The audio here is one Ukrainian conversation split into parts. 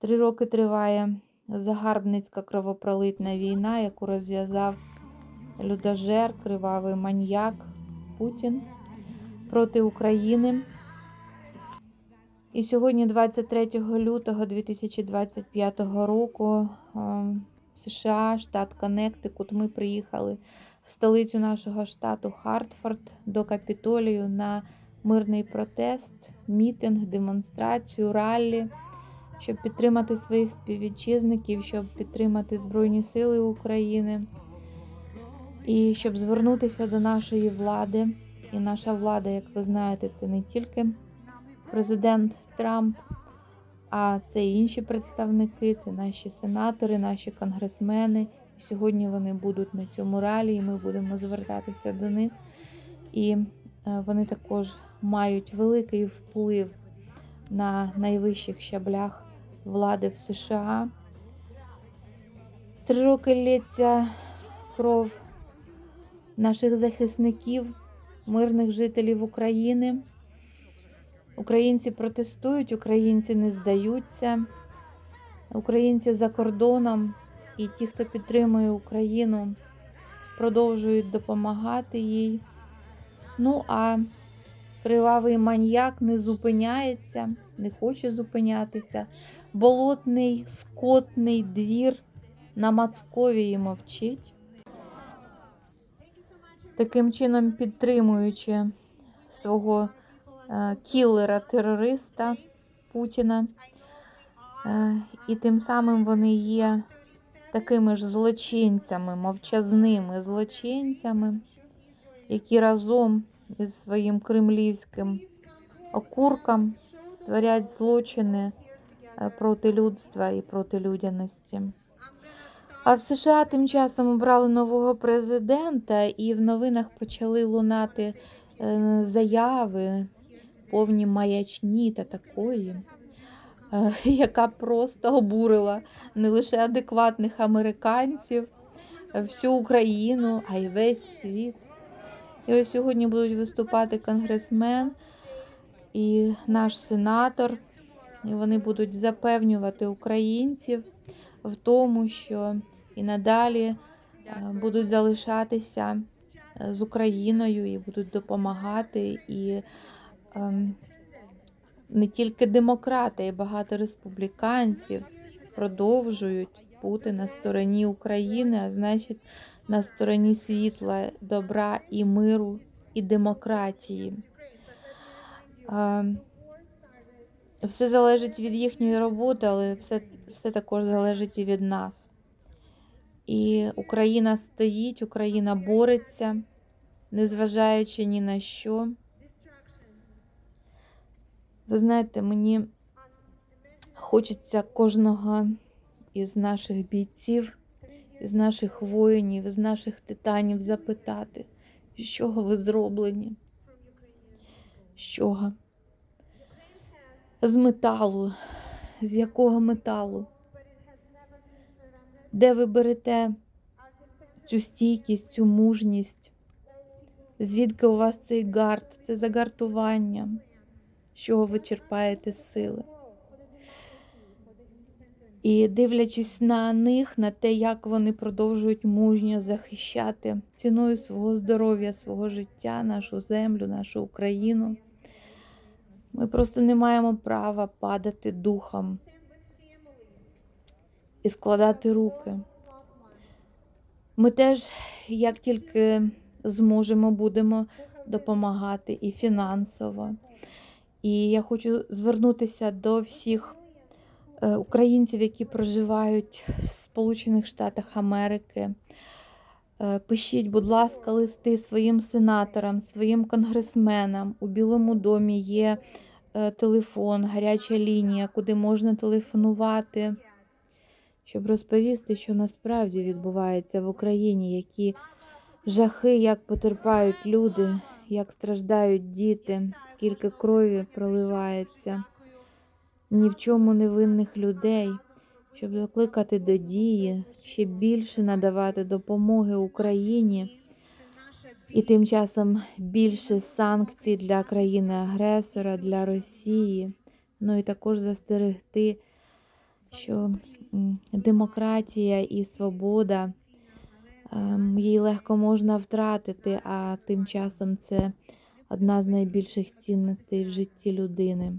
Три роки триває загарбницька кровопролитна війна, яку розв'язав людожер, кривавий маньяк Путін проти України. І сьогодні, 23 лютого 2025 року, е, США, штат Коннектикут, ми приїхали в столицю нашого штату Хартфорд до Капітолію на мирний протест, мітинг, демонстрацію, раллі, щоб підтримати своїх співвітчизників, щоб підтримати Збройні Сили України і щоб звернутися до нашої влади. І наша влада, як ви знаєте, це не тільки президент Трамп, а це і інші представники, це наші сенатори, наші конгресмени. Сьогодні вони будуть на цьому ралі, і ми будемо звертатися до них. І е, вони також мають великий вплив на найвищих щаблях влади в США. Три роки лється кров наших захисників, мирних жителів України. Українці протестують, українці не здаються, українці за кордоном і ті, хто підтримує Україну, продовжують допомагати їй. Ну а кривавий маньяк не зупиняється, не хоче зупинятися. Болотний, скотний двір на Мацковії мовчить. Таким чином підтримуючи свого е, кілера-терориста Путіна. Е, І тим самим вони є такими ж злочинцями, мовчазними злочинцями, які разом із своїм кремлівським окурком творять злочини проти людства і проти людяності. А в США тим часом обрали нового президента, і в новинах почали лунати е, заяви, повні маячні та такої, е, яка просто обурила не лише адекватних американців, всю Україну, а й весь світ. І ось сьогодні будуть виступати конгресмен і наш сенатор, і вони будуть запевнювати українців в тому, що і надалі е, будуть залишатися е, з Україною і будуть допомагати. І ем, не тільки демократи, і багато республіканців продовжують бути на стороні України, а значить, на стороні світла, добра і миру, і демократії. Все залежить від їхньої роботи, але все, все також залежить і від нас. І Україна стоїть, Україна бореться, незважаючи ні на що. Ви знаєте, мені хочеться кожного із наших бійців, із наших воїнів, із наших титанів запитати, з чого ви зроблені? З чого? З металу, з якого металу? Де ви берете цю стійкість, цю мужність? Звідки у вас цей гард, це загартування, з чого ви черпаєте сили? І дивлячись на них, на те, як вони продовжують мужньо захищати ціною свого здоров'я, свого життя, нашу землю, нашу Україну, ми просто не маємо права падати духом і складати руки. Ми теж, як тільки зможемо, будемо допомагати і фінансово. І я хочу звернутися до всіх е, українців, які проживають в Сполучених Штатах Америки. Е, Пишіть, будь ласка, листи своїм сенаторам, своїм конгресменам. У Білому домі є телефон, гаряча лінія, куди можна телефонувати щоб розповісти, що насправді відбувається в Україні, які жахи, як потерпають люди, як страждають діти, скільки крові проливається, ні в чому невинних людей, щоб закликати до дії, ще більше надавати допомоги Україні. І тим часом більше санкцій для країни-агресора, для Росії, ну і також застерегти що демократія і свобода ем, її легко можна втратити, а тим часом це одна з найбільших цінностей в житті людини.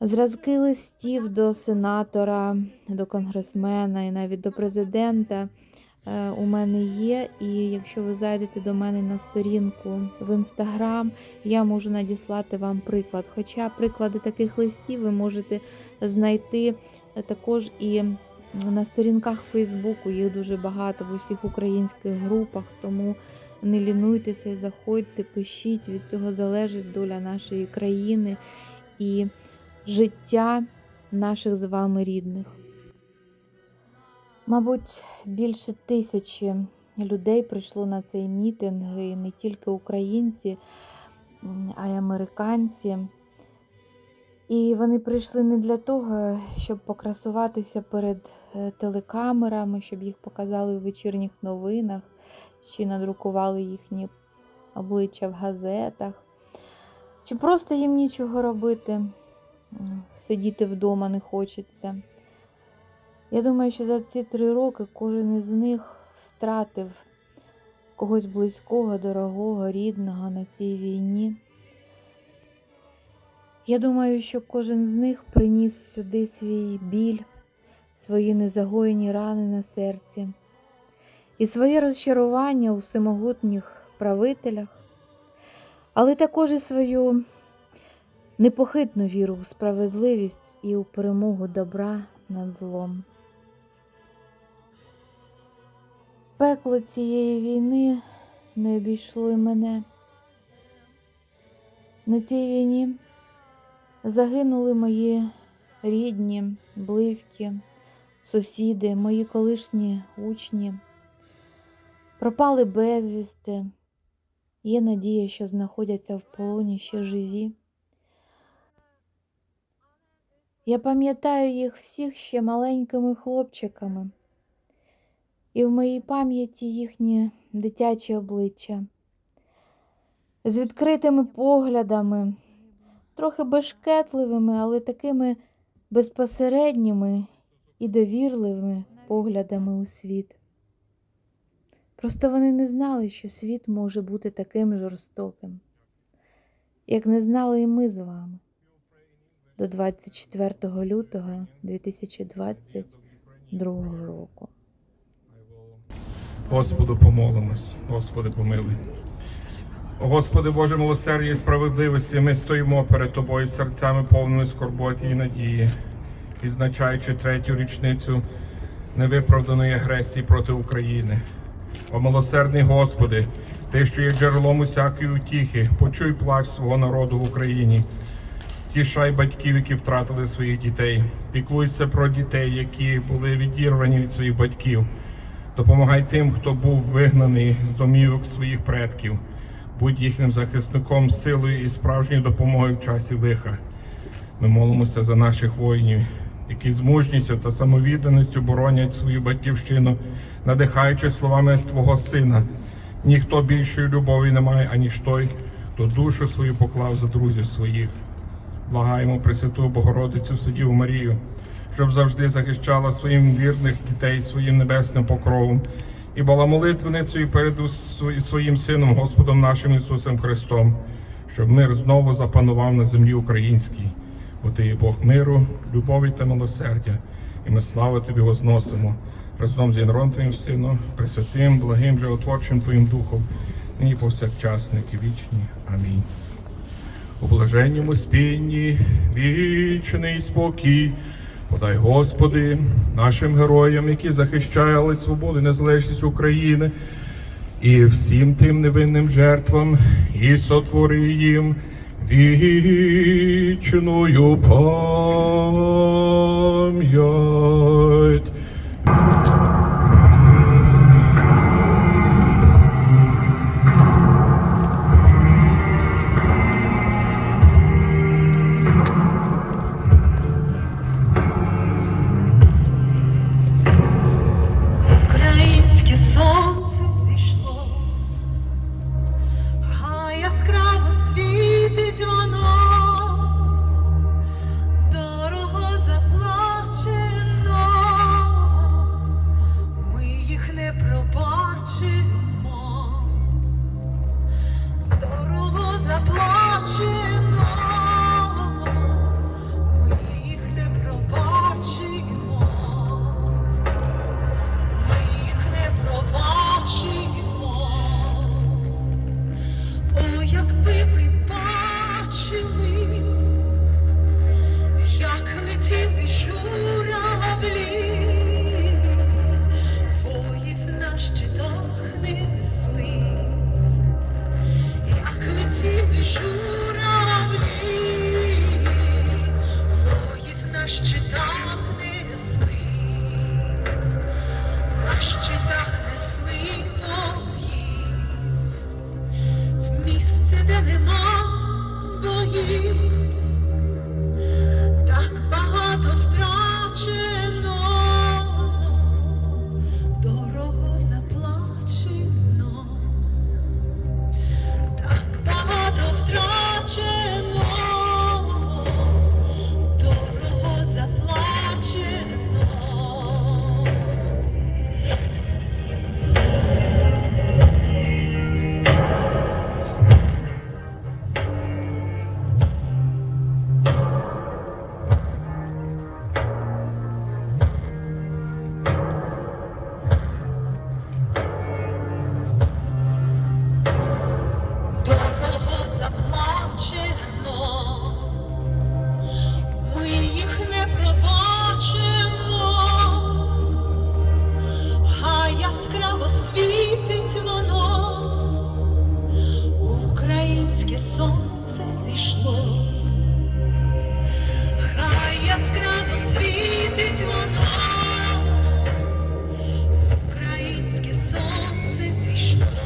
Зразки листів до сенатора, до конгресмена і навіть до президента у мене є. І якщо ви зайдете до мене на сторінку в інстаграм, я можу надіслати вам приклад. Хоча приклади таких листів ви можете знайти е, також і на сторінках Фейсбуку. Їх дуже багато в усіх українських групах, тому не лінуйтеся заходьте, пишіть. Від цього залежить доля нашої країни і життя наших з вами рідних. Мабуть, більше тисячі людей прийшло на цей мітинг, і не тільки українці, а й американці. І вони прийшли не для того, щоб покрасуватися перед е, телекамерами, щоб їх показали в вечірніх новинах чи надрукували їхні обличчя в газетах, чи просто їм нічого робити, сидіти вдома не хочеться. Я думаю, що за ці три роки кожен із них втратив когось близького, дорогого, рідного на цій війні. Я думаю, що кожен з них приніс сюди свій біль, свої незагоєні рани на серці і своє розчарування у всемогутніх правителях, але також і свою непохитну віру у справедливість і у перемогу добра над злом. Пекло цієї війни не обійшло й мене. На цій війні загинули мої рідні, близькі, сусіди, мої колишні учні. Пропали безвісти. Є надія, що знаходяться в полоні ще живі. Я пам'ятаю їх всіх ще маленькими хлопчиками, і в моїй пам'яті їхні дитячі обличчя з відкритими поглядами, трохи бешкетливими, але такими безпосередніми і довірливими поглядами у світ. Просто вони не знали, що світ може бути таким жорстоким, як не знали і ми з вами до 24 лютого 2022 року. Господу помолимось, Господи помилуй. Господи Боже милосердя і справедливості, ми стоїмо перед Тобою серцями повними скорботі і надії, відзначаючи третю річницю невиправданої агресії проти України. О милосердний Господи, Ти, що є джерелом усякої утіхи, почуй плач свого народу в Україні. Тішай батьків, які втратили своїх дітей. Піклуйся про дітей, які були відірвані від своїх батьків. Допомагай тим, хто був вигнаний з домівок своїх предків. Будь їхнім захисником, силою і справжньою допомогою в часі лиха. Ми молимося за наших воїнів, які з мужністю та самовідданістю боронять свою батьківщину, надихаючи словами Твого Сина. Ніхто більшої любові не має, аніж той, хто душу свою поклав за друзів своїх. Благаємо Пресвяту Богородицю Сидіву Марію, щоб завжди захищала своїм вірних дітей своїм небесним покровом і була молитвеницею перед своїм Сином, Господом нашим Ісусом Христом, щоб мир знову запанував на землі українській. Бо ти є Бог миру, любові та милосердя, і ми славу Тобі возносимо разом з Янром Твоїм Сином, Пресвятим, благим, животворчим Твоїм Духом, нині повсякчас, ники вічні. Амінь. У блаженньому спінні вічний спокій. Подай, Господи, нашим героям, які захищали свободу і незалежність України, і всім тим невинним жертвам, і сотвори їм вічною пам'ять.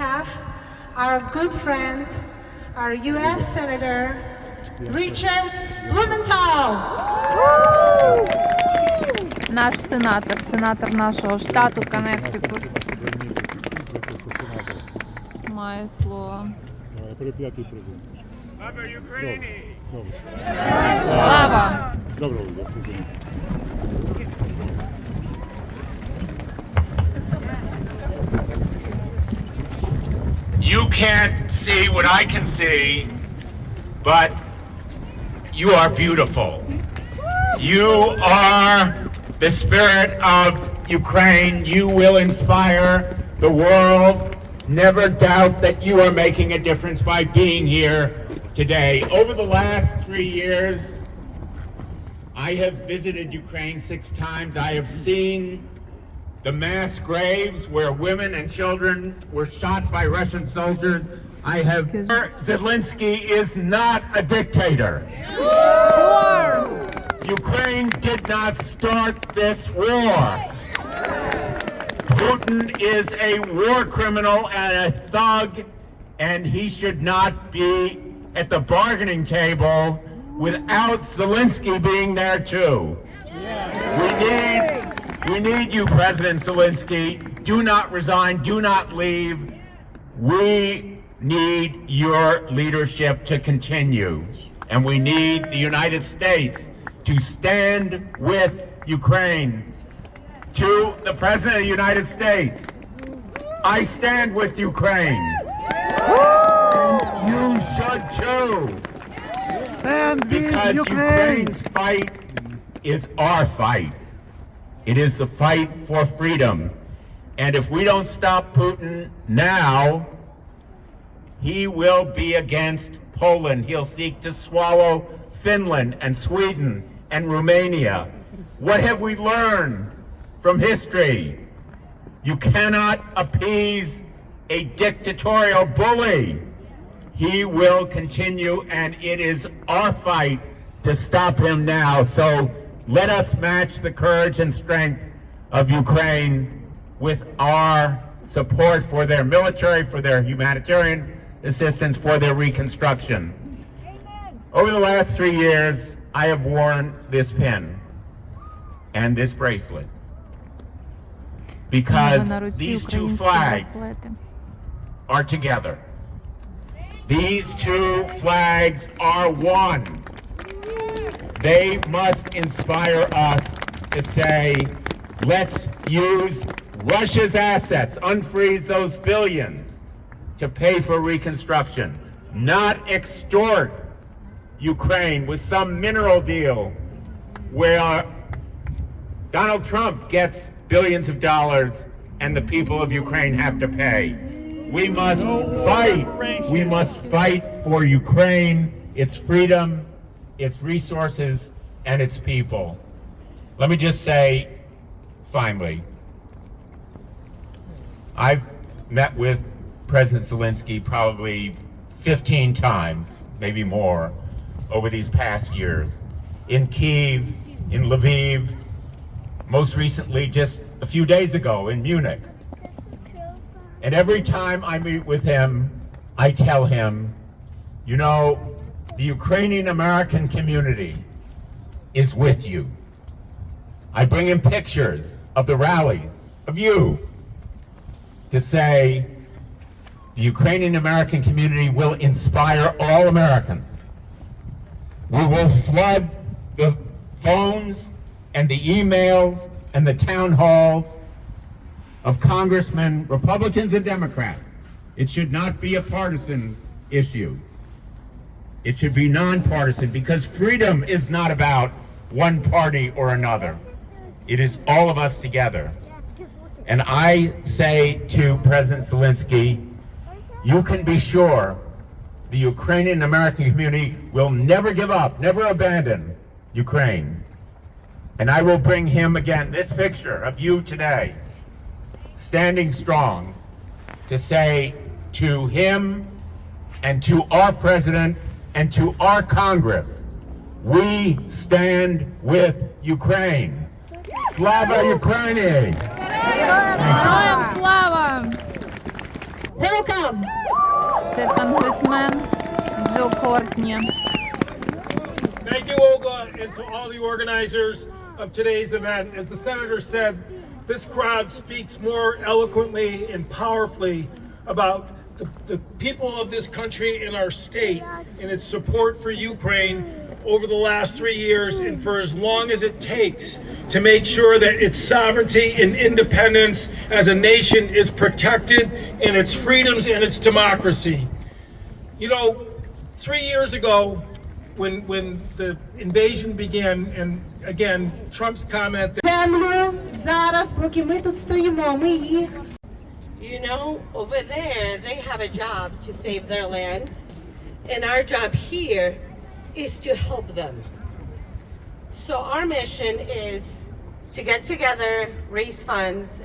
Have our good friend, our U.S. Senator, Richard Blumenthal. Наш сенатор, сенатор нашого штату Коннектикут. Має слово. Переп'ятий президент. Добре. Слава! Доброго дня, президент. Can't see what I can see, but you are beautiful. You are the spirit of Ukraine. You will inspire the world. Never doubt that you are making a difference by being here today. Over the last three years, I have visited Ukraine six times. I have seen the mass graves where women and children were shot by Russian soldiers. I have. Zelensky is not a dictator. Sure! Ukraine did not start this war. Putin is a war criminal and a thug, and he should not be at the bargaining table without Zelensky being there too. We need, we need you, President Zelensky. Do not resign. Do not leave. We need your leadership to continue. And we need the United States to stand with Ukraine. To the President of the United States, I stand with Ukraine. You should too. Stand Because Ukraine's fight is our fight. It is the fight for freedom. And if we don't stop Putin now, he will be against Poland. He'll seek to swallow Finland and Sweden and Romania. What have we learned from history? You cannot appease a dictatorial bully. He will continue, and it is our fight to stop him now. So let us match the courage and strength of Ukraine with our support for their military, for their humanitarian assistance, for their reconstruction. Amen. Over the last three years, I have worn this pin and this bracelet because these two flags are together. These two flags are one. They must inspire us to say, let's use Russia's assets, unfreeze those billions to pay for reconstruction, not extort Ukraine with some mineral deal where Donald Trump gets billions of dollars and the people of Ukraine have to pay. We must fight. We must fight for Ukraine, its freedom, its resources, and its people. Let me just say, finally, I've met with President Zelensky probably 15 times, maybe more, over these past years. In Kiev, in Lviv, most recently just a few days ago in Munich. And every time I meet with him, I tell him, you know, the Ukrainian American community is with you. I bring in pictures of the rallies, of you, to say the Ukrainian American community will inspire all Americans. We will flood the phones and the emails and the town halls of congressmen, Republicans and Democrats. It should not be a partisan issue. It should be nonpartisan because freedom is not about one party or another. It is all of us together. And I say to President Zelensky, you can be sure the Ukrainian American community will never give up, never abandon Ukraine. And I will bring him again this picture of you today, standing strong, to say to him and to our president and to our Congress, we stand with Ukraine. Slava Ukraini! Героям слава! Welcome. Це конгресмен Джо Кортні. Thank you, Olga, and to all the organizers of today's event. As the senator said, this crowd speaks more eloquently and powerfully about the, the people of this country and our state and its support for Ukraine over the last three years and for as long as it takes to make sure that its sovereignty and independence as a nation is protected and its freedoms and its democracy. You know, three years ago, when when the invasion began, and again, Trump's comment that You know, over there, they have a job to save their land, and our job here is to help them. So, our mission is to get together, raise funds,